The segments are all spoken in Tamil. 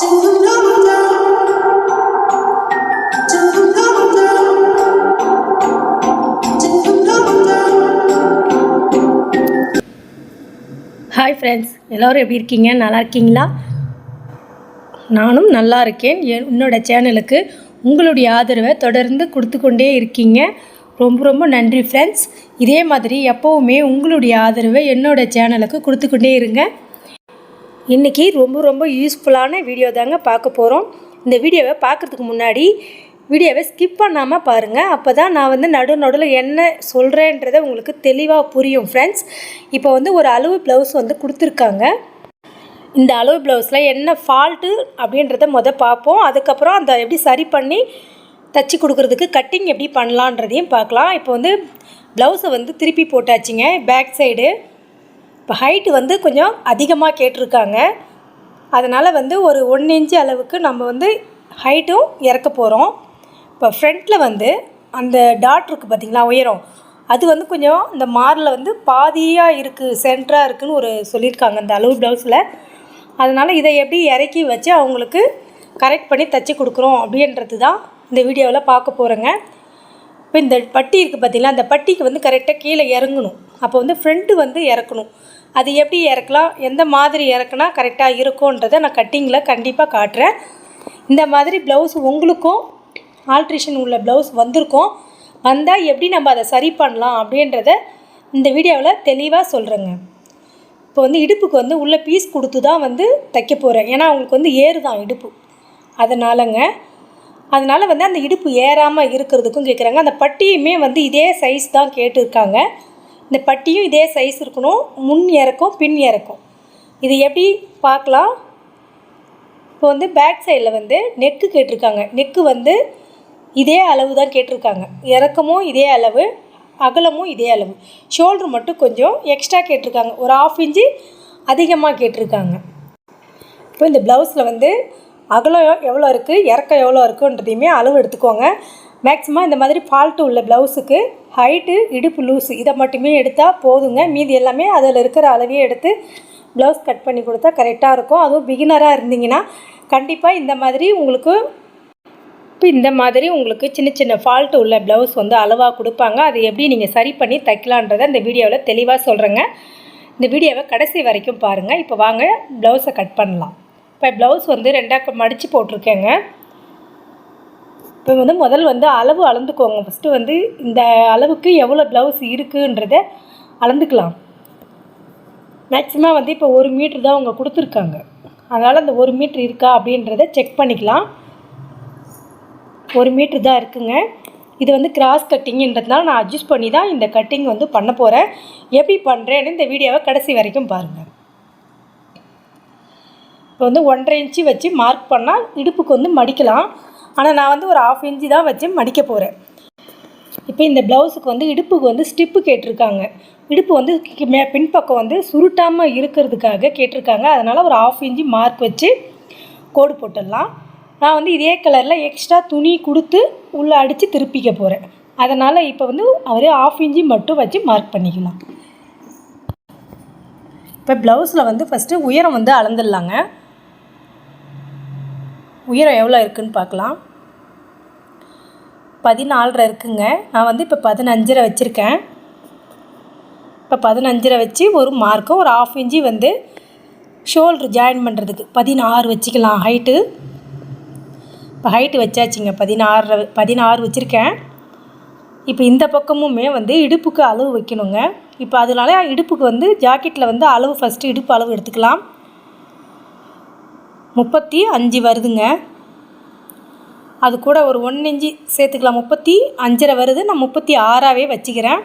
ஹாய் ஃப்ரெண்ட்ஸ் எல்லோரும் எப்படி இருக்கீங்க? நல்லா இருக்கீங்களா? நானும் நல்லா இருக்கேன். என் என்னோட சேனலுக்கு உங்களுடைய ஆதரவை தொடர்ந்து கொடுத்து கொண்டே இருக்கீங்க. ரொம்ப ரொம்ப நன்றி ஃப்ரெண்ட்ஸ் இதே மாதிரி எப்போவுமே உங்களுடைய ஆதரவை என்னோட சேனலுக்கு கொடுத்துக்கொண்டே இருங்க. இன்றைக்கி ரொம்ப ரொம்ப யூஸ்ஃபுல்லான வீடியோ தாங்க பார்க்க போகிறோம் இந்த வீடியோவை பார்க்குறதுக்கு முன்னாடி வீடியோவை ஸ்கிப் பண்ணாமல் பாருங்கள் அப்போ தான் நான் வந்து நடு நடுவில் என்ன சொல்கிறேன்றதை உங்களுக்கு தெளிவாக புரியும் ஃப்ரெண்ட்ஸ் இப்போ வந்து ஒரு அளவு ப்ளவுஸ் வந்து கொடுத்துருக்காங்க. இந்த அளவு ப்ளவுஸில் என்ன ஃபால்ட்டு அப்படின்றத மொதல் பார்ப்போம். அதுக்கப்புறம் அந்த எப்படி சரி பண்ணி தச்சு கொடுக்குறதுக்கு கட்டிங் எப்படி பண்ணலான்றதையும் பார்க்கலாம். இப்போ வந்து ப்ளவுஸை வந்து திருப்பி போட்டாச்சுங்க பேக் சைடு இப்போ ஹைட்டு வந்து கொஞ்சம் அதிகமாக கேட்டிருக்காங்க. அதனால் வந்து ஒரு ஒன் இன்ச்சு அளவுக்கு நம்ம வந்து ஹைட்டும் இறக்க போகிறோம் இப்போ ஃப்ரண்ட்டில் வந்து அந்த டாட் இருக்குது பார்த்திங்களா உயரம். அது வந்து கொஞ்சம் இந்த மாரில் வந்து பாதியாக இருக்குது சென்டராக இருக்குதுன்னு ஒரு சொல்லியிருக்காங்க அந்த அளவு ப்ளவுஸில் அதனால் இதை எப்படி இறக்கி வச்சு அவங்களுக்கு கரெக்ட் பண்ணி தைச்சி கொடுக்குறோம் அப்படின்றது தான் இந்த வீடியோவில் பார்க்க போகிறேங்க இப்போ இந்த பட்டி இருக்குது பார்த்திங்களா அந்த பட்டிக்கு வந்து கரெக்டாக கீழே இறங்கணும். அப்போ வந்து ஃப்ரண்ட்டு வந்து இறக்கணும். அது எப்படி இறக்கலாம் எந்த மாதிரி இறக்குனா கரெக்டாக இருக்கும்ன்றதை நான் கட்டிங்கில் கண்டிப்பாக காட்டுறேன். இந்த மாதிரி ப்ளவுஸ் உங்களுக்கும் ஆல்ட்ரேஷன் உள்ள ப்ளவுஸ் வந்திருக்கும். வந்தால் எப்படி நம்ம அதை சரி பண்ணலாம் அப்படின்றத இந்த வீடியோவில் தெளிவாக சொல்கிறேங்க இப்போ வந்து இடுப்புக்கு வந்து உள்ளே பீஸ் கொடுத்து தான் வந்து தைக்க போகிறேன் ஏன்னா அவங்களுக்கு வந்து ஏறு தான் இடுப்பு. அதனாலங்க அதனால் வந்து அந்த இடுப்பு ஏறாமல் இருக்கிறதுக்கும் கேட்குறாங்க அந்த பட்டியுமே வந்து இதே சைஸ் தான் கேட்டிருக்காங்க. இந்த பட்டியும் இதே சைஸ் இருக்கணும். முன் இறக்கும் பின் இறக்கும். இது எப்படி பார்க்கலாம்? இப்போ வந்து பேக் சைடில் வந்து நெக்கு கேட்டிருக்காங்க. நெக்கு வந்து இதே அளவு தான் கேட்டிருக்காங்க. இறக்கமும் இதே அளவு அகலமும் இதே அளவு. ஷோல்டர் மட்டும் கொஞ்சம் எக்ஸ்ட்ரா கேட்டிருக்காங்க. ஒரு ஆஃப் இன்ச்சு அதிகமாக கேட்டிருக்காங்க. இப்போ இந்த ப்ளவுஸில் வந்து அகலம் எவ்வளோ இருக்குது இறக்கம் எவ்வளோ இருக்குன்றதையுமே அளவு எடுத்துக்கோங்க. மேக்ஸிமம் இந்த மாதிரி ஃபால்ட்டு உள்ள ப்ளவுஸுக்கு ஹைட்டு இடுப்பு லூஸு இதை மட்டுமே எடுத்தால் போதுங்க. மீதி எல்லாமே அதில் இருக்கிற அளவையே எடுத்து ப்ளவுஸ் கட் பண்ணி கொடுத்தா கரெக்டாக இருக்கும். அதுவும் பிகினராக இருந்தீங்கன்னா கண்டிப்பாக இந்த மாதிரி உங்களுக்கு இப்போ இந்த மாதிரி உங்களுக்கு சின்ன சின்ன ஃபால்ட் உள்ள ப்ளவுஸ் வந்து அளவாக கொடுப்பாங்க. அதை எப்படி நீங்கள் சரி பண்ணி தைக்கலான்றதை இந்த வீடியோவில் தெளிவாக சொல்கிறேங்க இந்த வீடியோவை கடைசி வரைக்கும் பாருங்கள் இப்போ வாங்க ப்ளவுஸை கட் பண்ணலாம். இப்போ ப்ளவுஸ் வந்து ரெண்டாக மடித்து போட்டிருக்கேங்க. இப்போ வந்து முதல் வந்து அளவு அளந்துக்கோங்க. ஃபஸ்ட்டு வந்து இந்த அளவுக்கு எவ்வளோ ப்ளவுஸ் இருக்குன்றத அளந்துக்கலாம். மேக்ஸிமம் வந்து இப்போ ஒரு மீட்ரு தான் அவங்க கொடுத்துருக்காங்க. அதனால் அந்த ஒரு மீட்ரு இருக்கா அப்படின்றத செக் பண்ணிக்கலாம். ஒரு மீட்ரு தான் இருக்குங்க. இது வந்து கிராஸ் கட்டிங்கன்றதுனால நான் அட்ஜஸ்ட் பண்ணி தான் இந்த கட்டிங் வந்து பண்ண போகிறேன் எப்படி பண்ணுறேன்னு இந்த வீடியோவை கடைசி வரைக்கும் பாருங்கள் இப்போ வந்து ஒன்றரை இன்ச்சு வச்சு மார்க் பண்ணால் இடுப்புக்கு வந்து மடிக்கலாம். ஆனால் நான் வந்து ஒரு ஆஃப் இன்ச்சு தான் வச்சு மடிக்க போகிறேன் இப்போ இந்த ப்ளவுஸுக்கு வந்து இடுப்புக்கு வந்து ஸ்டிப்பு கேட்டிருக்காங்க. இடுப்பு வந்து மே பின்பக்கம் வந்து சுருட்டாமல் இருக்கிறதுக்காக கேட்டிருக்காங்க. அதனால் ஒரு ஆஃப் இன்ச்சு மார்க் வச்சு கோடு போட்டுடலாம். நான் வந்து இதே கலரில் எக்ஸ்ட்ரா துணி கொடுத்து உள்ளே அடித்து திருப்பிக்க போகிறேன் அதனால் இப்போ வந்து அவர் ஆஃப் இன்ச்சு மட்டும் வச்சு மார்க் பண்ணிக்கலாம். இப்போ ப்ளவுஸில் வந்து ஃபஸ்ட்டு உயரம் வந்து அளந்துடலாங்க. உயரம் எவ்வளோ இருக்குன்னு பார்க்கலாம். பதினாலரை இருக்குங்க. நான் வந்து இப்போ பதினஞ்சரை வச்சுருக்கேன். இப்போ பதினஞ்சரை வச்சு ஒரு மார்க்கும் ஒரு ஆஃப் இன்ச்சு வந்து ஷோல்ட்ரு ஜாயின் பண்ணுறதுக்கு பதினாறு வச்சுக்கலாம் ஹைட்டு இப்போ ஹைட்டு வச்சாச்சுங்க பதினாறு பதினாறு வச்சுருக்கேன். இப்போ இந்த பக்கமுமே வந்து இடுப்புக்கு அளவு வைக்கணுங்க. இப்போ அதனால இடுப்புக்கு வந்து ஜாக்கெட்டில் வந்து அளவு ஃபஸ்ட்டு இடுப்பு அளவு எடுத்துக்கலாம். முப்பத்தி அஞ்சு வருதுங்க. அது கூட ஒரு ஒன் இஞ்சி சேர்த்துக்கலாம். முப்பத்தி அஞ்சரை வருது. நான் முப்பத்தி ஆறாவே வச்சுக்கிறேன்.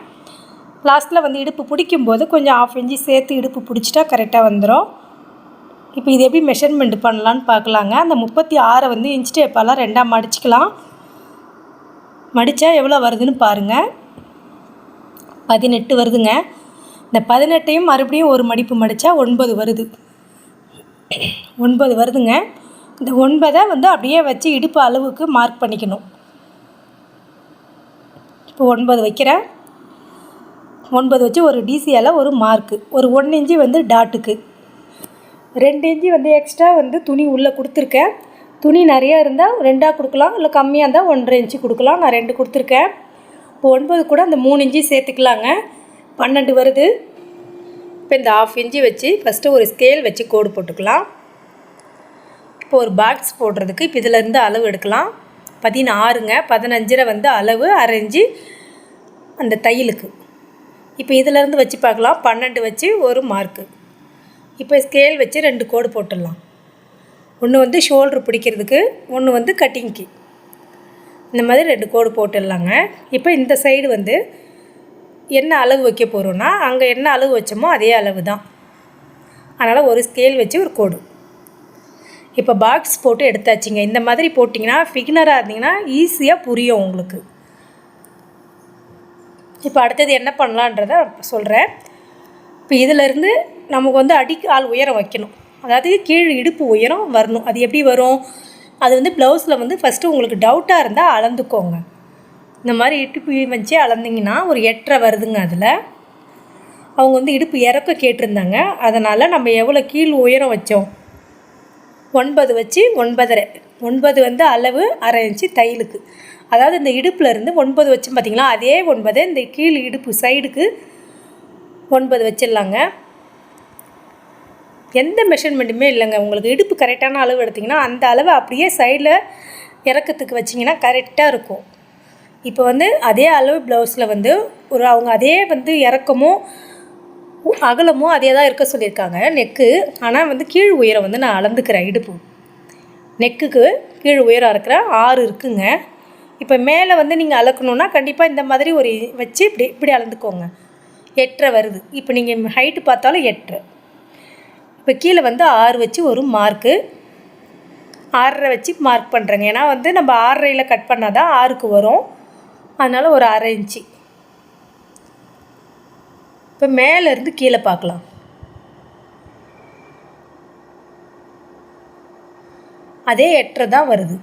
லாஸ்ட்டில் வந்து இடுப்பு பிடிக்கும்போது கொஞ்சம் ஆஃப் இன்ச்சு சேர்த்து இடுப்பு பிடிச்சிட்டா கரெக்டாக வந்துடும் இப்போ இது எப்படி மெஷர்மெண்ட் பண்ணலான்னு பார்க்கலாங்க. அந்த முப்பத்தி ஆறை வந்து இன்ச் டேப்பாலாம் ரெண்டாக மடிச்சுக்கலாம். மடித்தா எவ்வளோ வருதுன்னு பாருங்கள் பதினெட்டு வருதுங்க. இந்த பதினெட்டையும் மறுபடியும் ஒரு மடிப்பு மடித்தா ஒன்பது வருது. ஒன்பது வருதுங்க. இந்த ஒன்பதை வந்து அப்படியே வச்சு இடுப்பு அளவுக்கு மார்க் பண்ணிக்கணும். இப்போ ஒன்பது வைக்கிறேன். ஒன்பது வச்சு ஒரு டிசியால் ஒரு மார்க்கு ஒரு ஒன் இன்ச்சு வந்து டாட்டுக்கு ரெண்டு இன்ச்சு வந்து எக்ஸ்ட்ரா வந்து துணி உள்ளே கொடுத்துருக்கேன். துணி நிறையா இருந்தால் ரெண்டாக கொடுக்கலாம் இல்லை கம்மியாக இருந்தால் ஒன்றரை இன்ச்சு கொடுக்கலாம். நான் ரெண்டு கொடுத்துருக்கேன். இப்போ ஒன்பது கூட அந்த மூணு இன்ச்சு சேர்த்துக்கலாங்க. பன்னெண்டு வருது. இப்போ இந்த ஆஃப் இன்ச்சு வச்சு ஃபஸ்ட்டு ஒரு ஸ்கேல் வச்சு கோடு போட்டுக்கலாம். இப்போ ஒரு பாக்ஸ் போடுறதுக்கு இப்போ இதிலேருந்து அளவு எடுக்கலாம். பதினாறுங்க பதினஞ்சில் வந்து அளவு அரைஞ்சி அந்த தையலுக்கு. இப்போ இதிலேருந்து வச்சு பார்க்கலாம். பன்னெண்டு வச்சு ஒரு மார்க்கு இப்போ ஸ்கேல் வச்சு ரெண்டு கோடு போட்டுடலாம். ஒன்று வந்து ஷோல்ட்ரு பிடிக்கிறதுக்கு ஒன்று வந்து கட்டிங்க்கு இந்த மாதிரி ரெண்டு கோடு போட்டுடலாங்க. இப்போ இந்த சைடு வந்து என்ன அளவு வைக்க போகிறோன்னா அங்கே என்ன அளவு வச்சோமோ அதே அளவு தான் அதனால் ஒரு ஸ்கேல் வச்சு ஒரு கோடு இப்போ பாக்ஸ் போட்டு எடுத்தாச்சுங்க. இந்த மாதிரி போட்டிங்கன்னா ஃபிக்னராக இருந்தீங்கன்னா ஈஸியாக புரியும் உங்களுக்கு. இப்போ அடுத்தது என்ன பண்ணலான்றத சொல்கிறேன் இப்போ இதிலேருந்து நமக்கு வந்து அடிக்கு ஆள் உயரம் வைக்கணும். அதாவது கீழ் இடுப்பு உயரம் வரணும். அது எப்படி வரும்? அது வந்து ப்ளவுஸில் வந்து ஃபஸ்ட்டு உங்களுக்கு டவுட்டாக இருந்தால் அளந்துக்கோங்க. இந்த மாதிரி இடுப்பு வச்சு அளந்திங்கன்னா ஒரு எட்டரை வருதுங்க அதில். அவங்க வந்து இடுப்பு இறக்க கேட்டிருந்தாங்க. அதனால் நம்ம எவ்வளோ கீழ் உயரம் வச்சோம்? ஒன்பது வச்சு ஒன்பதரை. ஒன்பது வந்து அளவு அரை இன்ச்சு தையலுக்கு. அதாவது இந்த இடுப்பில் இருந்து ஒன்பது வச்சு பார்த்திங்களா அதே ஒன்பது இந்த கீழ் இடுப்பு சைடுக்கு ஒன்பது வச்சிடலாங்க. எந்த மெஷர்மெண்ட்டுமே இல்லைங்க. உங்களுக்கு இடுப்பு கரெக்டான அளவு எடுத்திங்கன்னா அந்த அளவு அப்படியே சைடில் இறக்கத்துக்கு வச்சிங்கன்னா கரெக்டாக இருக்கும். இப்போ வந்து அதே அளவு ப்ளவுஸில் வந்து ஒரு அவங்க அதே வந்து இறக்கமும் அகலமும் அதே தான் இருக்க சொல்லியிருக்காங்க நெக்கு ஆனால் வந்து கீழ் உயரம் வந்து நான் அளந்துக்கிறேன் இடுப்பு. நெக்குக்கு கீழ் உயரம் இருக்கிற ஆறு இருக்குங்க. இப்போ மேலே வந்து நீங்கள் அளக்கணுன்னா கண்டிப்பாக இந்த மாதிரி ஒரு வச்சு இப்படி இப்படி அளந்துக்கோங்க. எட்டரை வருது. இப்போ நீங்கள் ஹைட்டு பார்த்தாலும் எட்டரை. இப்போ கீழே வந்து ஆறு வச்சு ஒரு மார்க்கு ஆறரை வச்சு மார்க் பண்ணுறேங்க ஏன்னா வந்து நம்ம ஆறரையில் கட் பண்ணால் தான் ஆறுக்கு வரும். அதனால் ஒரு அரை இன்ச்சு. இப்போ மேலேருந்து கீழே பார்க்கலாம். அதே எட்டரை தான் வருது.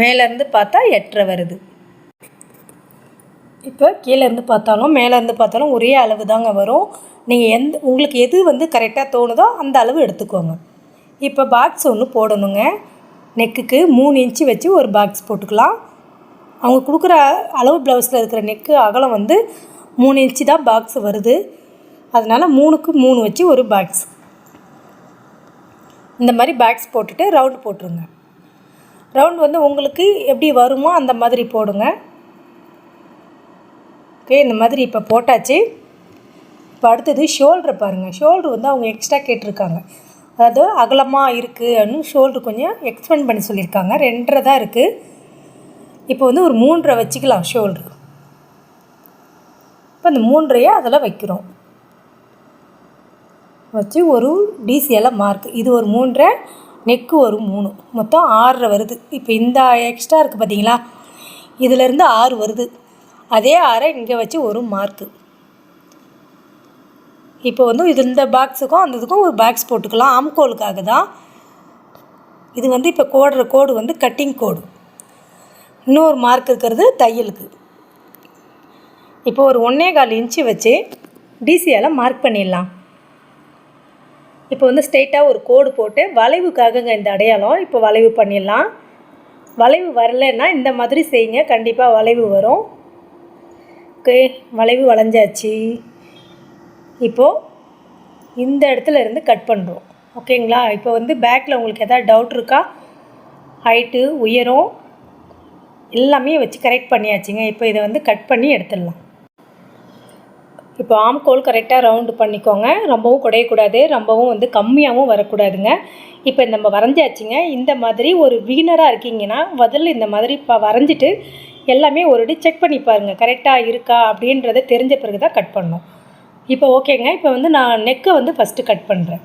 மேலேருந்து பார்த்தா எட்டரை வருது. இப்போ கீழேருந்து பார்த்தாலும் மேலேருந்து பார்த்தாலும் ஒரே அளவு தாங்க வரும். நீங்கள் எந்த உங்களுக்கு எது வந்து கரெக்டாக தோணுதோ அந்த அளவு எடுத்துக்கோங்க. இப்போ பாக்ஸ் ஒன்று போடணுங்க. நெக்குக்கு மூணு இன்ச்சு வச்சு ஒரு பாக்ஸ் போட்டுக்கலாம். அவங்க கொடுக்குற அளவு ப்ளவுஸில் இருக்கிற நெக்கு அகலம் வந்து மூணு இன்ச்சு தான் பாக்ஸ் வருது. அதனால் மூணுக்கு மூணு வச்சு ஒரு பாக்ஸ் இந்த மாதிரி பாக்ஸ் போட்டுட்டு ரவுண்டு போட்டுருங்க. ரவுண்ட் வந்து உங்களுக்கு எப்படி வருமோ அந்த மாதிரி போடுங்க. ஓகே இந்த மாதிரி இப்போ போட்டாச்சு. இப்போ அடுத்தது ஷோல்டரை பாருங்கள் ஷோல்டர் வந்து அவங்க எக்ஸ்ட்ரா கேட்டிருக்காங்க. அதாவது அகலமாக இருக்குது அப்படின்னு ஷோல்டர் கொஞ்சம் எக்ஸ்பெண்ட் பண்ணி சொல்லியிருக்காங்க. ரெண்டரை தான் இருக்குது இப்போ வந்து ஒரு மூன்றரை வச்சுக்கலாம் ஷோல்ட்ரு இப்போ அந்த மூன்றையை அதில் வைக்கிறோம். வச்சு ஒரு டிசிஎல்லாம் மார்க் இது ஒரு மூன்றரை நெக்கு ஒரு மூணு. மொத்தம் ஆறரை வருது. இப்போ இந்த எக்ஸ்ட்ரா இருக்குது பார்த்தீங்களா? இதிலேருந்து ஆறு வருது. அதே ஆறை இங்கே வச்சு ஒரு மார்க்கு இப்போ வந்து இது இந்த பாக்ஸுக்கும் அந்த இதுக்கும் ஒரு பாக்ஸ் போட்டுக்கலாம். ஆம்கோலுக்காக தான். இது வந்து இப்போ கோடுற கோடு வந்து கட்டிங் கோடு. இன்னொரு மார்க் இருக்கிறது தையலுக்கு. இப்போ ஒரு ஒன்றே கால் இன்ச்சு வச்சு டிசியால் மார்க் பண்ணிடலாம். இப்போ வந்து ஸ்ட்ரெயிட்டாக ஒரு கோடு போட்டு வளைவுக்காகங்க இந்த அடையாளம். இப்போ வளைவு பண்ணிடலாம். வளைவு வரலைன்னா இந்த மாதிரி செய்யுங்க. கண்டிப்பாக வளைவு வரும். ஓகே வளைவு வளைஞ்சாச்சு. இப்போது இந்த இடத்துல இருந்து கட் பண்ணுறோம் ஓகேங்களா? இப்போ வந்து பேக்கில் உங்களுக்கு எதாவது டவுட் இருக்கா? ஹைட்டு உயரம் எல்லாமே வச்சு கரெக்ட் பண்ணியாச்சுங்க. இப்போ இதை வந்து கட் பண்ணி எடுத்துடலாம். இப்போ ஆம்கோல் கரெக்டாக ரவுண்டு பண்ணிக்கோங்க. ரொம்பவும் குடையக்கூடாது. ரொம்பவும் வந்து கம்மியாகவும் வரக்கூடாதுங்க. இப்போ நம்ம வரைஞ்சாச்சுங்க. இந்த மாதிரி ஒரு வீனராக இருக்கீங்கன்னா முதல்ல இந்த மாதிரி இப்போ வரைஞ்சிட்டு எல்லாமே ஒரு செக் பண்ணி பாருங்கள் கரெக்டாக இருக்கா அப்படின்றத தெரிஞ்ச பிறகு தான் கட் பண்ணணும். இப்போ ஓகேங்க. இப்போ வந்து நான் நெக்கை வந்து ஃபஸ்ட்டு கட் பண்ணுறேன்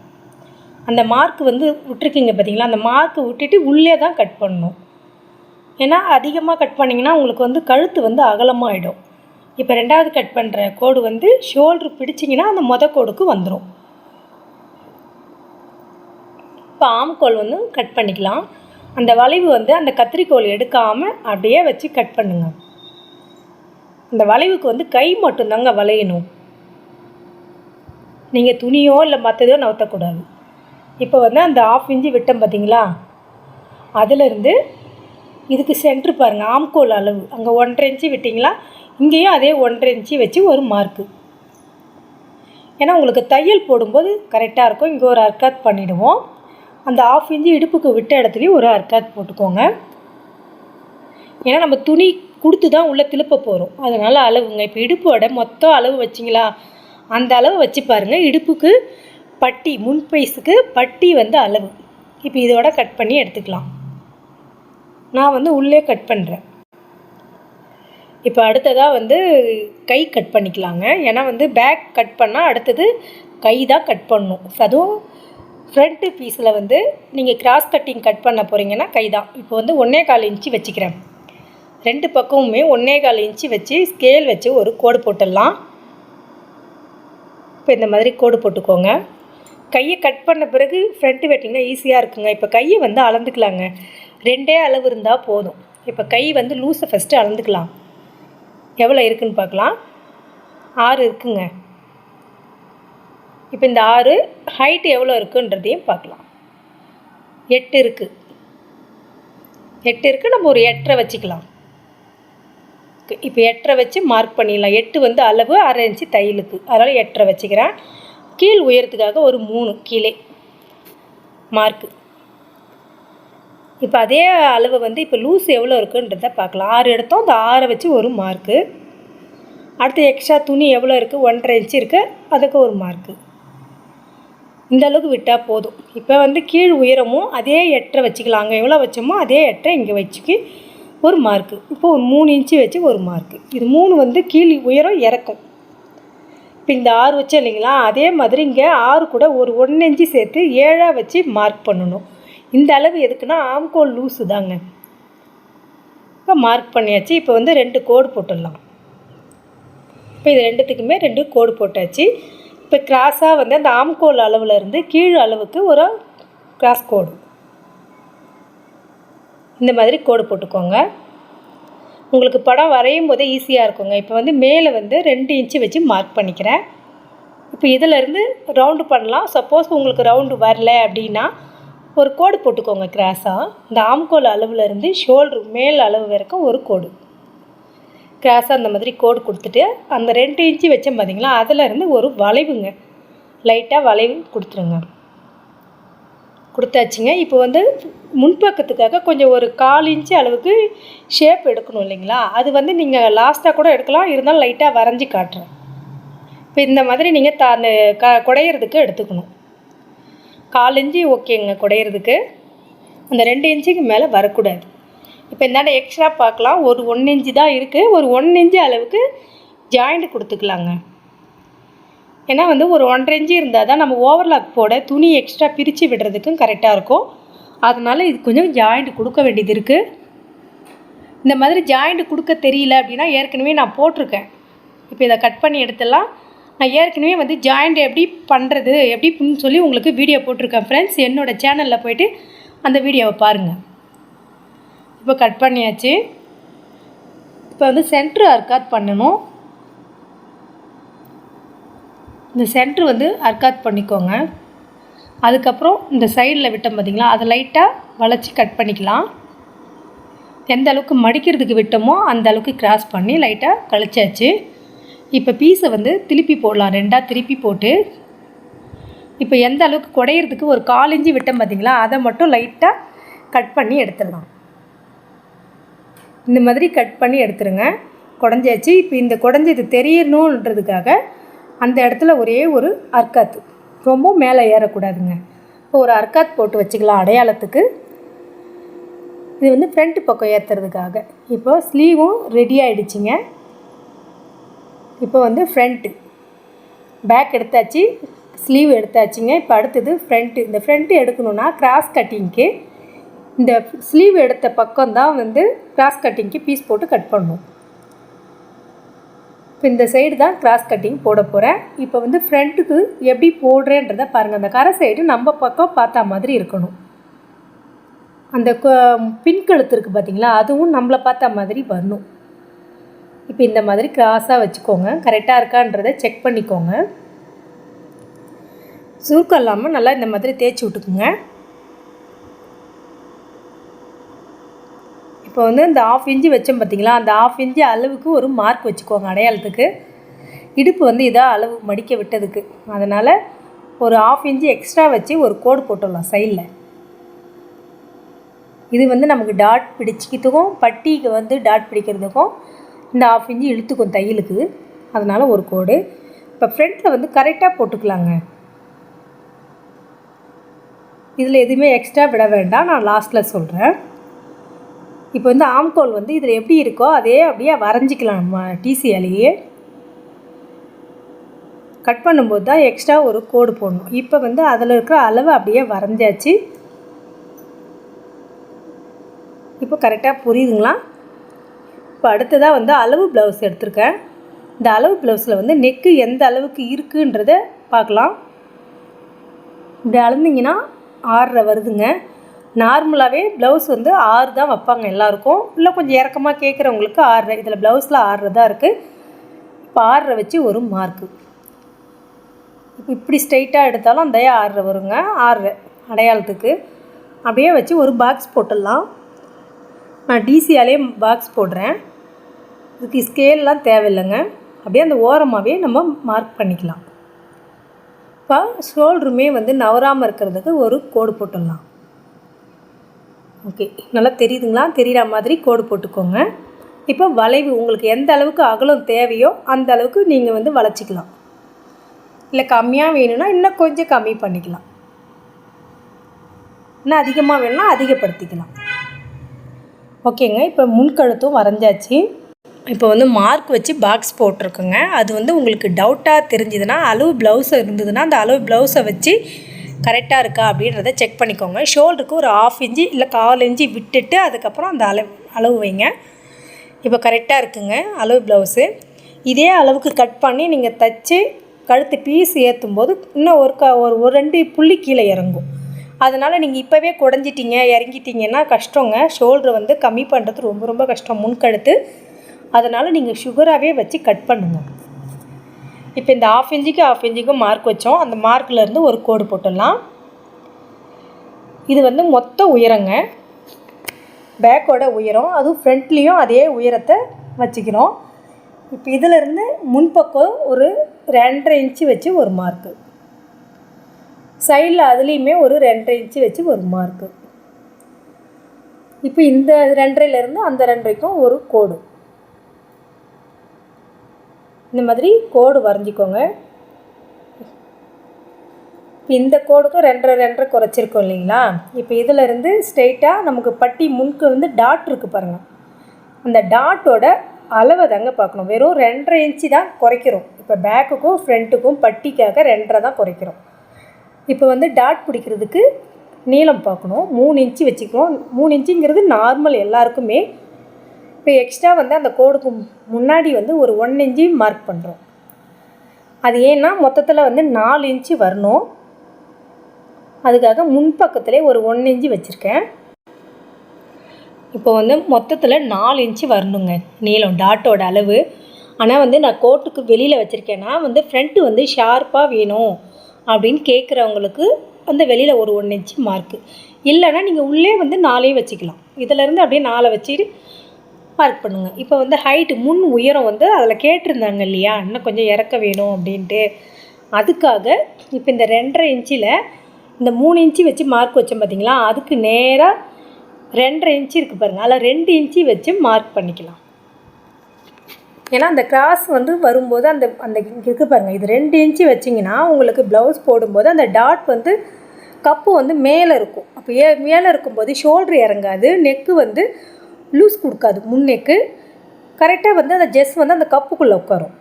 அந்த மார்க் வந்து விட்டுருக்கீங்க பார்த்தீங்களா அந்த மார்க் விட்டுட்டு உள்ளே தான் கட் பண்ணணும். ஏன்னா அதிகமாக கட் பண்ணிங்கன்னா உங்களுக்கு வந்து கழுத்து வந்து அகலமாகிடும் இப்போ ரெண்டாவது கட் பண்ணுற கோடு வந்து ஷோல்ட்ரு பிடிச்சிங்கன்னா அந்த மொத கோடுக்கு வந்துடும் இப்போ ஆம்கோல் வந்து கட் பண்ணிக்கலாம். அந்த வளைவு வந்து அந்த கத்திரிக்கோல் எடுக்காமல் அப்படியே வச்சு கட் பண்ணுங்க. அந்த வளைவுக்கு வந்து கை மட்டும்தாங்க வளையணும். நீங்கள் துணியோ இல்லை மற்றதோ நவுத்தக்கூடாது. இப்போ வந்து அந்த ஆஃப் இஞ்சி விட்டோம் பார்த்தீங்களா அதிலிருந்து இதுக்கு சென்ட்ரு பாருங்கள் ஆம்கோல் அளவு. அங்கே ஒன்றரை இன்ச்சு விட்டிங்களா? இங்கேயும் அதே ஒன்றரை இன்ச்சு வச்சு ஒரு மார்க்கு ஏன்னா உங்களுக்கு தையல் போடும்போது கரெக்டாக இருக்கும். இங்கே ஒரு அர்க்காத் பண்ணிவிடுவோம் அந்த ஆஃப் இன்ச்சு இடுப்புக்கு விட்ட இடத்துலையும் ஒரு அர்க்காத் போட்டுக்கோங்க. ஏன்னா நம்ம துணி கொடுத்து தான் உள்ளே திருப்ப போகிறோம் அதனால் அளவுங்க. இப்போ இடுப்போட மொத்தம் அளவு வச்சிங்களா? அந்த அளவு வச்சு பாருங்கள் இடுப்புக்கு பட்டி முன் பைஸுக்கு பட்டி வந்து அளவு. இப்போ இதோட கட் பண்ணி எடுத்துக்கலாம். நான் வந்து உள்ளே கட் பண்ணுறேன் இப்போ அடுத்ததாக வந்து கை கட் பண்ணிக்கலாங்க. ஏன்னா வந்து பேக் கட் பண்ணால் அடுத்தது கை தான் கட் பண்ணும். அதுவும் ஃப்ரண்ட்டு பீஸில் வந்து நீங்கள் கிராஸ் கட்டிங் கட் பண்ண போகிறீங்கன்னா கை தான். இப்போ வந்து ஒன்றே கால் இன்ச்சு வச்சுக்கிறேன். ரெண்டு பக்கமுமே ஒன்றே கால் இன்ச்சு வச்சு ஸ்கேல் வச்சு ஒரு கோடு போட்டுடலாம். இப்போ இந்த மாதிரி கோடு போட்டுக்கோங்க. கையை கட் பண்ண பிறகு ஃப்ரண்ட்டு வெட்டிங்கன்னா ஈஸியாக இருக்குங்க. இப்போ கையை வந்து அளந்துக்கலாங்க. ரெண்டே அளவு இருந்தால் போதும். இப்போ கை வந்து லூஸை ஃபஸ்ட்டு அளந்துக்கலாம். எவ்வளோ இருக்குன்னு பார்க்கலாம். ஆறு இருக்குங்க. இப்போ இந்த ஆறு ஹைட் எவ்வளோ இருக்குன்றதையும் பார்க்கலாம். எட்டு இருக்குது எட்டு இருக்குது நம்ம ஒரு எட்டரை வச்சுக்கலாம். இப்போ எட்டரை வச்சு மார்க் பண்ணிடலாம். எட்டு வந்து அளவு அரை இன்ச்சு தையலுக்கு. அதனால் எட்டரை வச்சுக்கிறேன். கீழ் உயரத்துக்காக ஒரு மூணு கீழே. மார்க்கு இப்போ அதே அளவு வந்து இப்போ லூஸ் எவ்வளோ இருக்குன்றத பார்க்கலாம். ஆறு எடுத்தோம். அந்த ஆறை வச்சு ஒரு மார்க்கு அடுத்து எக்ஸ்ட்ரா துணி எவ்வளோ இருக்குது ஒன்றரை இன்ச்சு இருக்குது அதுக்கு ஒரு மார்க்கு இந்த அளவுக்கு விட்டால் போதும். இப்போ வந்து கீழ் உயரமும் அதே எட்டரை வச்சுக்கலாம். அங்கே எவ்வளோ வச்சோமோ அதே எட்டரை இங்கே வச்சுக்கி ஒரு மார்க்கு இப்போ ஒரு மூணு இன்ச்சு வச்சு ஒரு மார்க்கு இது மூணு வந்து கீழ் உயரம் இறக்கும். இப்போ இந்த ஆறு வச்சோம் இல்லைங்களா? அதே மாதிரி இங்கே ஆறு கூட ஒரு ஒன்று இன்ச்சு சேர்த்து ஏழாக வச்சு மார்க் பண்ணணும். இந்த அளவு எதுக்குன்னா ஆம்கோல் லூஸு தாங்க. இப்போ மார்க் பண்ணியாச்சு. இப்போ வந்து ரெண்டு கோடு போட்டுடலாம். இப்போ இது ரெண்டுத்துக்குமே ரெண்டு கோடு போட்டாச்சு. இப்போ கிராஸாக வந்து அந்த ஆம்கோல் அளவில் இருந்து கீழ் அளவுக்கு ஒரு கிராஸ் கோடு இந்த மாதிரி கோடு போட்டுக்கோங்க. உங்களுக்கு படம் வரையும் போதே ஈஸியாக இருக்குங்க. இப்போ வந்து மேலே வந்து ரெண்டு இன்ச்சு வச்சு மார்க் பண்ணிக்கிறேன். இப்போ இதிலேருந்து ரவுண்டு பண்ணலாம். சப்போஸ் உங்களுக்கு ரவுண்டு வரல அப்படின்னா ஒரு கோடு போட்டுக்கோங்க கிராஸாக இந்த ஆம்கோல் அளவுலேருந்து ஷோல்டர் மேல் அளவு வரைக்கும் ஒரு கோடு. கிராஸாக அந்த மாதிரி கோடு கொடுத்துட்டு அந்த ரெண்டு இன்ச்சு வச்சோம் பார்த்தீங்களா அதிலருந்து ஒரு வளைவுங்க. லைட்டாக வளைவு கொடுத்துருங்க. கொடுத்தாச்சுங்க. இப்போ வந்து முன்பக்கத்துக்காக கொஞ்சம் ஒரு கால் இன்ச்சு அளவுக்கு ஷேப் எடுக்கணும் இல்லைங்களா? அது வந்து நீங்கள் லாஸ்ட்டாக கூட எடுக்கலாம் இருந்தாலும் லைட்டாக வரைஞ்சி காட்டுறேன். இப்போ இந்த மாதிரி நீங்கள் த அந்த க குடையிறதுக்கு எடுத்துக்கணும். கால் இன்ச்சு ஓகேங்க குடையிறதுக்கு. அந்த ரெண்டு இன்ச்சுக்கு மேலே வரக்கூடாது. இப்போ இந்தாண்ட எக்ஸ்ட்ரா பார்க்கலாம். ஒரு ஒன் இன்ச்சு தான் இருக்குது ஒரு ஒன் இன்ச்சு அளவுக்கு ஜாயிண்ட் கொடுத்துக்கலாங்க. ஏன்னா வந்து ஒரு ஒன்றரை இன்ச்சு இருந்தால் தான் நம்ம ஓவர்லாக் போட துணி எக்ஸ்ட்ரா பிரித்து விடுறதுக்கும் கரெக்டாக இருக்கும். அதனால் இது கொஞ்சம் ஜாயிண்ட் கொடுக்க வேண்டியது இருக்குது இந்த மாதிரி ஜாயிண்ட் கொடுக்க தெரியல அப்படின்னா ஏற்கனவே நான் போட்டிருக்கேன். இப்போ இதை கட் பண்ணி எடுத்துடலாம். நான் ஏற்கனவே வந்து ஜாயிண்ட் எப்படி பண்ணுறது எப்படின்னு சொல்லி உங்களுக்கு வீடியோ போட்டிருக்கேன் ஃப்ரெண்ட்ஸ் என்னோடய சேனலில் போயிட்டு அந்த வீடியோவை பாருங்கள் இப்போ கட் பண்ணியாச்சு. இப்போ வந்து சென்ட்ரு அர்க்காத் பண்ணணும். இந்த சென்ட்ரு வந்து அர்க்காத் பண்ணிக்கோங்க. அதுக்கப்புறம் இந்த சைடில் விட்டோம் பார்த்திங்களா அதை லைட்டாக வளைச்சி கட் பண்ணிக்கலாம். எந்த அளவுக்கு மடிக்கிறதுக்கு விட்டோமோ அந்த அளவுக்கு கிராஸ் பண்ணி லைட்டாக கழிச்சாச்சு. இப்போ பீஸை வந்து திருப்பி போடலாம். ரெண்டாக திருப்பி போட்டு. இப்போ எந்த அளவுக்கு குடையிறதுக்கு ஒரு கால் விட்டோம் பார்த்தீங்களா அதை மட்டும் லைட்டாக கட் பண்ணி எடுத்துடலாம். இந்த மாதிரி கட் பண்ணி எடுத்துருங்க. குடஞ்சாச்சு இப்போ இந்த குடஞ்சது தெரியணுன்றதுக்காக அந்த இடத்துல ஒரே ஒரு அர்க்காத்து. ரொம்ப மேலே ஏறக்கூடாதுங்க. இப்போ ஒரு அர்க்காத் போட்டு வச்சுக்கலாம் அடையாளத்துக்கு. இது வந்து ஃப்ரண்ட் பக்கம் ஏற்றுறதுக்காக இப்போ ஸ்லீவும் ரெடி ஆகிடுச்சிங்க இப்போ வந்து ஃப்ரண்ட்டு பேக் எடுத்தாச்சு ஸ்லீவ் எடுத்தாச்சுங்க. இப்போ அடுத்தது ஃப்ரண்ட்டு இந்த ஃப்ரண்ட்டு எடுக்கணுன்னா கிராஸ் கட்டிங்க்கு இந்த ஸ்லீவ் எடுத்த பக்கம் தான் வந்து கிராஸ் கட்டிங்க்கு பீஸ் போட்டு கட் பண்ணணும் இப்போ இந்த சைடு தான் கிராஸ் கட்டிங் போட போகிறேன் இப்போ வந்து ஃப்ரண்ட்டுக்கு எப்படி போடுறேன்றதை பாருங்கள் அந்த கரை சைடு நம்ம பக்கம் பார்த்தா மாதிரி இருக்கணும். அந்த பின் கழுத்து இருக்குது பார்த்திங்களா அதுவும் நம்மளை பார்த்தா மாதிரி வரணும். இப்போ இந்த மாதிரி கிராஸாக வச்சுக்கோங்க. கரெக்டாக இருக்கான்றதை செக் பண்ணிக்கோங்க. சுருக்கம் இல்லாமல் நல்லா இந்த மாதிரி தேய்ச்சி விட்டுக்குங்க. இப்போ வந்து இந்த ஆஃப் இன்ச்சு வச்சோம் பார்த்தீங்களா? அந்த ஆஃப் இன்ச்சு அளவுக்கு ஒரு மார்க் வச்சுக்கோங்க அடையாளத்துக்கு. இடுப்பு வந்து இதாக அளவு மடிக்க விட்டதுக்கு. அதனால் ஒரு ஆஃப் இன்ச்சு எக்ஸ்ட்ரா வச்சு ஒரு கோடு போட்டுடலாம் சைடில் இது வந்து நமக்கு டாட் பிடிச்சிக்கிறதுக்கும் பட்டிக்கு வந்து டாட் பிடிக்கிறதுக்கும் இந்த ஆஃப் இன்ச்சு இழுத்துக்கும் தையலுக்கு அதனால் ஒரு கோடு. இப்போ ஃப்ரண்ட்டில் வந்து கரெக்டாக போட்டுக்கலாங்க. இதில் எதுவுமே எக்ஸ்ட்ரா விட வேண்டாம். நான் லாஸ்ட்டில் சொல்கிறேன் இப்போ வந்து ஆம்கோல் வந்து இதில் எப்படி இருக்கோ அதே அப்படியே வரைஞ்சிக்கலாம் நம்ம டிசியாலேயே கட் பண்ணும்போது தான் எக்ஸ்ட்ரா ஒரு கோடு போடணும். இப்போ வந்து அதில் இருக்கிற அளவு அப்படியே வரைஞ்சாச்சு. இப்போ கரெக்டாக புரியுதுங்களா? இப்போ அடுத்ததாக வந்து அளவு ப்ளவுஸ் எடுத்திருக்கேன். இந்த அளவு ப்ளவுஸில் வந்து நெக்கு எந்த அளவுக்கு இருக்குன்றத பார்க்கலாம். இப்படி அளந்தீங்கன்னா ஆறரை வருதுங்க. நார்மலாகவே ப்ளவுஸ் வந்து ஆறு தான் வைப்பாங்க எல்லாருக்கும். இல்லை கொஞ்சம் இறக்கமாக கேட்குறவங்களுக்கு ஆறரை இதில் ப்ளவுஸில் ஆறரை தான் இருக்குது இப்போ ஆறரை வச்சு ஒரு மார்க்கு இப்போ இப்படி ஸ்ட்ரைட்டாக எடுத்தாலும் அந்த ஆறரை வருங்க? ஆறரை அடையாளத்துக்கு. அப்படியே வச்சு ஒரு பாக்ஸ் போட்டுடலாம். நான் டிசியாலே பாக்ஸ் போடுறேன். இதுக்கு ஸ்கேல்லாம் தேவையில்லைங்க. அப்படியே அந்த ஓரமாகவே நம்ம மார்க் பண்ணிக்கலாம். இப்போ ஷோல்டருமே வந்து நவராமல் இருக்கிறதுக்கு ஒரு கோடு போட்டுடலாம். ஓகே நல்லா தெரியுதுங்களா? தெரிகிற மாதிரி கோடு போட்டுக்கோங்க. இப்போ வளைவு உங்களுக்கு எந்த அளவுக்கு அகலம் தேவையோ அந்த அளவுக்கு நீங்கள் வந்து வளைச்சிக்கலாம். இல்லை கம்மியாக வேணும்னா இன்னும் கொஞ்சம் கம்மி பண்ணிக்கலாம். இன்னும் அதிகமாக வேணும்னா அதிகப்படுத்திக்கலாம். ஓகேங்க இப்போ முன்கழுத்தும் வரைஞ்சாச்சு. இப்போ வந்து மார்க் வச்சு பாக்ஸ் போட்டிருக்குங்க. அது வந்து உங்களுக்கு டவுட்டாக தெரிஞ்சுதுன்னா அளவு ப்ளவுஸ் இருந்ததுன்னா அந்த அளவு ப்ளவுஸை வச்சு கரெக்டாக இருக்கா அப்படின்றத செக் பண்ணிக்கோங்க. ஷோல்டருக்கு ஒரு ஆஃப் இன்ச்சு இல்லை கால் இன்ச்சு விட்டுட்டு அதுக்கப்புறம் அந்த அளவு அளவு வைங்க. இப்போ கரெக்டாக இருக்குங்க அளவு ப்ளவுஸு இதே அளவுக்கு கட் பண்ணி நீங்கள் தச்சு கழுத்து பீஸ் ஏற்றும் போது இன்னும் ஒரு க ஒரு ஒரு ரெண்டு புள்ளி கீழே இறங்கும். அதனால் நீங்கள் இப்போவே குடஞ்சிட்டிங்க இறங்கிட்டிங்கன்னா கஷ்டங்க. ஷோல்டர் வந்து கம்மி பண்ணுறது ரொம்ப ரொம்ப கஷ்டம். முன்கழுத்து அதனால் நீங்கள் சுகராகவே வச்சு கட் பண்ணுங்கள் இப்போ இந்த ஆஃப் இன்ச்சுக்கு ஆஃப் இன்ச்சுக்கும் மார்க் வச்சோம். அந்த மார்க்லேருந்து ஒரு கோடு போட்டுடலாம். இது வந்து மொத்த உயரங்க. பேக்கோட உயரம். அதுவும் ஃப்ரண்ட்லேயும் அதே உயரத்தை வச்சுக்கிறோம். இப்போ இதிலிருந்து முன்பக்கம் ஒரு ரெண்டரை இன்ச்சு வச்சு ஒரு மார்க்கு சைடில் அதுலேயுமே ஒரு ரெண்டரை இன்ச்சு வச்சு ஒரு மார்க்கு இப்போ இந்த ரெண்டரைலேருந்து அந்த ரெண்டரைக்கும் ஒரு கோடு. இந்த மாதிரி கோடு வரைஞ்சிக்கோங்க. இப்போ இந்த கோடுக்கும் ரெண்டரை ரெண்டரை குறைச்சிருக்கோம் இல்லைங்களா? இப்போ இதில் இருந்து ஸ்ட்ரெயிட்டாக நமக்கு பட்டி முன்கு வந்து டாட் இருக்குது பாருங்கள் அந்த டாட்டோட அளவை தாங்க பார்க்கணும். வெறும் ரெண்டரை இன்ச்சு தான் குறைக்கிறோம். இப்போ பேக்குக்கும் ஃப்ரண்ட்டுக்கும் பட்டிக்காக ரெண்டரை தான் குறைக்கிறோம். இப்போ வந்து டாட் பிடிக்கிறதுக்கு நீளம் பார்க்கணும். மூணு இன்ச்சு வச்சுக்கிறோம் மூணு இன்ச்சுங்கிறது நார்மல் எல்லாருக்குமே இப்போ எக்ஸ்ட்ரா வந்து அந்த கோடுக்கு முன்னாடி வந்து ஒரு ஒன் இன்ச்சு மார்க் பண்ணுறோம் அது ஏன்னா மொத்தத்தில் வந்து நாலு இன்ச்சு வரணும். அதுக்காக முன்பக்கத்திலே ஒரு ஒன் இன்ச்சு வச்சுருக்கேன். இப்போ வந்து மொத்தத்தில் நாலு இன்ச்சு வரணுங்க. நீளம் டாட்டோட அளவு. ஆனால் வந்து நான் கோட்டுக்கு வெளியில் வச்சுருக்கேன்னா வந்து ஃப்ரண்ட்டு வந்து ஷார்ப்பாக வேணும் அப்படின்னு கேட்குறவங்களுக்கு அந்த வெளியில் ஒரு ஒன் இன்ச்சு மார்க்கு இல்லைன்னா நீங்கள் உள்ளே வந்து நாலே வச்சுக்கலாம். இதிலேருந்து அப்படியே நாலை வச்சுட்டு மார்க் பண்ணுங்கள் இப்போ வந்து ஹைட்டு முன் உயரம் வந்து அதில் கேட்டிருந்தாங்க இல்லையா? இன்னும் கொஞ்சம் இறக்க வேணும் அப்படின்ட்டு. அதுக்காக இப்போ இந்த ரெண்டரை இன்ச்சில் இந்த மூணு இன்ச்சு வச்சு மார்க் வச்சோம் பார்த்தீங்களா அதுக்கு நேராக ரெண்டரை இன்ச்சு இருக்குது பாருங்கள் அதில் ரெண்டு இன்ச்சு வச்சு மார்க் பண்ணிக்கலாம். ஏன்னா அந்த கிராஸ் வந்து வரும்போது அந்த அந்த இருக்குது இருக்கு பாருங்கள் இது ரெண்டு இன்ச்சு வச்சிங்கன்னா உங்களுக்கு ப்ளவுஸ் போடும்போது அந்த டாட் வந்து கப்பு வந்து மேலே இருக்கும். அப்போ ஏ மேலே இருக்கும்போது ஷோல்ட்ரு இறங்காது. நெக்கு வந்து லூஸ் கொடுக்காது. முன்னேக்கு கரெக்டாக வந்து அந்த ஜெஸ் வந்து அந்த கப்புக்குள்ளே உட்காரும்.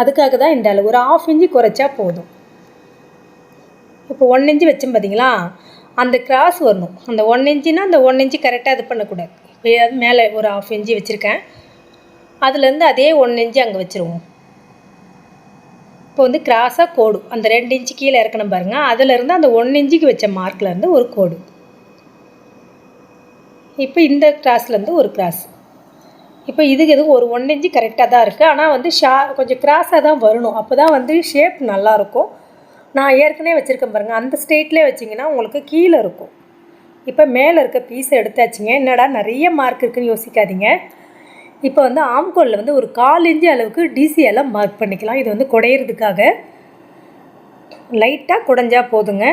அதுக்காக தான் இந்த அளவு. ஒரு ஆஃப் இன்ச்சு குறைச்சா போதும். இப்போ ஒன் இன்ச்சு வச்சோம் பார்த்தீங்களா? அந்த கிராஸ் வரணும். அந்த ஒன் இன்ச்சுனா அந்த ஒன் இன்ச்சு கரெக்டாக இது பண்ணக்கூடாது. இப்போ மேலே ஒரு ஆஃப் இன்ச்சு வச்சுருக்கேன். அதுலேருந்து அதே ஒன் இன்ச்சு அங்கே வச்சுருவோம். இப்போ வந்து கிராஸாக கோடு. அந்த ரெண்டு இன்ச்சு கீழே இறக்கணும் பாருங்கள் அதிலேருந்து அந்த ஒன் இன்ச்சுக்கு வச்ச மார்க்லேருந்து ஒரு கோடு. இப்போ இந்த கிராஸ்லேருந்து ஒரு கிராஸ் இப்போ இதுக்கு எதுவும் ஒரு ஒன் இன்ச்சு கரெக்டாக தான் இருக்குது ஆனால் வந்து ஷா கொஞ்சம் கிராஸாக தான் வரணும். அப்போ தான் வந்து ஷேப் நல்லாயிருக்கும் நான் ஏற்கனவே வச்சுருக்கேன் பாருங்கள் அந்த ஸ்டேட்லேயே வச்சிங்கன்னா உங்களுக்கு கீழே இருக்கும். இப்போ மேலே இருக்க பீஸை எடுத்தாச்சுங்க. என்னடா நிறைய மார்க் இருக்குன்னு யோசிக்காதீங்க. இப்போ வந்து ஆம்கோலில் வந்து ஒரு கால் இன்ச்சு அளவுக்கு டிசிஎல்லாம் மார்க் பண்ணிக்கலாம். இது வந்து குடையிறதுக்காக. லைட்டாக குடைஞ்சா போதுங்க.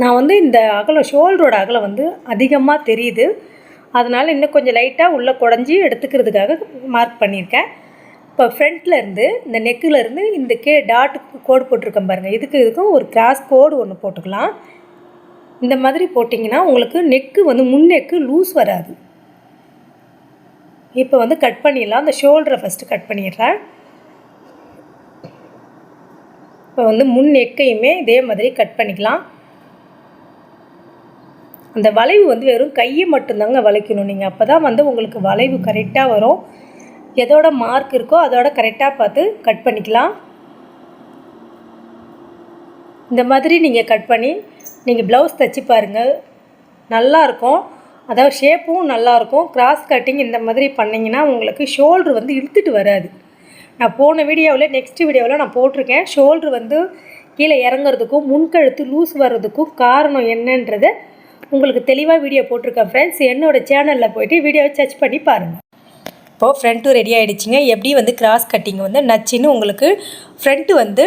நான் வந்து இந்த அகலம் ஷோல்டரோட அகலம் வந்து அதிகமாக தெரியுது. அதனால் இன்னும் கொஞ்சம் லைட்டாக உள்ளே குடஞ்சி எடுத்துக்கிறதுக்காக மார்க் பண்ணியிருக்கேன். இப்போ ஃப்ரண்ட்டில் இருந்து இந்த நெக்கில் இருந்து இந்த கே டாட் கோடு போட்டிருக்கேன் பாருங்கள் இதுக்கு இதுக்கும் ஒரு கிராஸ் கோடு ஒன்று போட்டுக்கலாம். இந்த மாதிரி போட்டிங்கன்னா உங்களுக்கு நெக்கு வந்து முன் நெக்கு லூஸ் வராது. இப்போ வந்து கட் பண்ணிடலாம். அந்த ஷோல்டரை ஃபஸ்ட்டு கட் பண்ணிடுறேன். இப்போ வந்து முன் நெக்கையுமே இதே மாதிரி கட் பண்ணிக்கலாம். அந்த வளைவு வந்து வெறும் கையை மட்டும்தாங்க வளைக்கணும். நீங்கள் அப்போ தான் வந்து உங்களுக்கு வளைவு கரெக்டாக வரும். எதோட மார்க் இருக்கோ அதோட கரெக்டாக பார்த்து கட் பண்ணிக்கலாம். இந்த மாதிரி நீங்கள் கட் பண்ணி நீங்கள் ப்ளவுஸ் தைச்சி பாருங்கள் நல்லாயிருக்கும் அதாவது ஷேப்பும் நல்லாயிருக்கும் கிராஸ் கட்டிங் இந்த மாதிரி பண்ணிங்கன்னா உங்களுக்கு ஷோல்ட்ரு வந்து இழுத்துட்டு வராது. நான் போன வீடியோவில் நெக்ஸ்ட் வீடியோவில் நான் போட்டிருக்கேன். ஷோல்ட்ரு வந்து கீழே இறங்குறதுக்கும் முன்கழுத்து லூஸ் வர்றதுக்கும் காரணம் என்னன்றதை உங்களுக்கு தெளிவாக வீடியோ போட்டிருக்கேன் ஃப்ரெண்ட்ஸ் என்னோடய சேனலில் போய்ட்டு வீடியோவை சர்ச் பண்ணி பாருங்கள் இப்போது ஃப்ரண்ட்டும் ரெடி ஆகிடுச்சிங்க எப்படி வந்து கிராஸ் கட்டிங் வந்து நச்சுன்னு உங்களுக்கு ஃப்ரண்ட்டு வந்து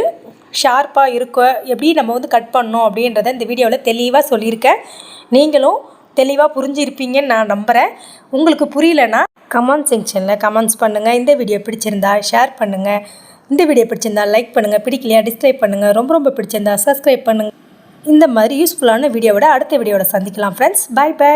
ஷார்ப்பாக இருக்க எப்படி நம்ம வந்து கட் பண்ணோம் அப்படின்றத இந்த வீடியோவில் தெளிவாக சொல்லியிருக்கேன். நீங்களும் தெளிவாக புரிஞ்சிருப்பீங்கன்னு நான் நம்புகிறேன் உங்களுக்கு புரியலன்னா கமெண்ட் செக்ஷனில் கமெண்ட்ஸ் பண்ணுங்கள் இந்த வீடியோ பிடிச்சிருந்தா ஷேர் பண்ணுங்கள் இந்த வீடியோ பிடிச்சிருந்தா லைக் பண்ணுங்கள் பிடிக்கலையா டிஸ்லைக் பண்ணுங்கள் ரொம்ப ரொம்ப பிடிச்சிருந்தா சப்ஸ்கிரைப் பண்ணுங்கள் இந்த மாதிரி யூஸ்ஃபுல்லான வீடியோவோட அடுத்த வீடியோவில் சந்திக்கலாம் ஃப்ரெண்ட்ஸ் பை பை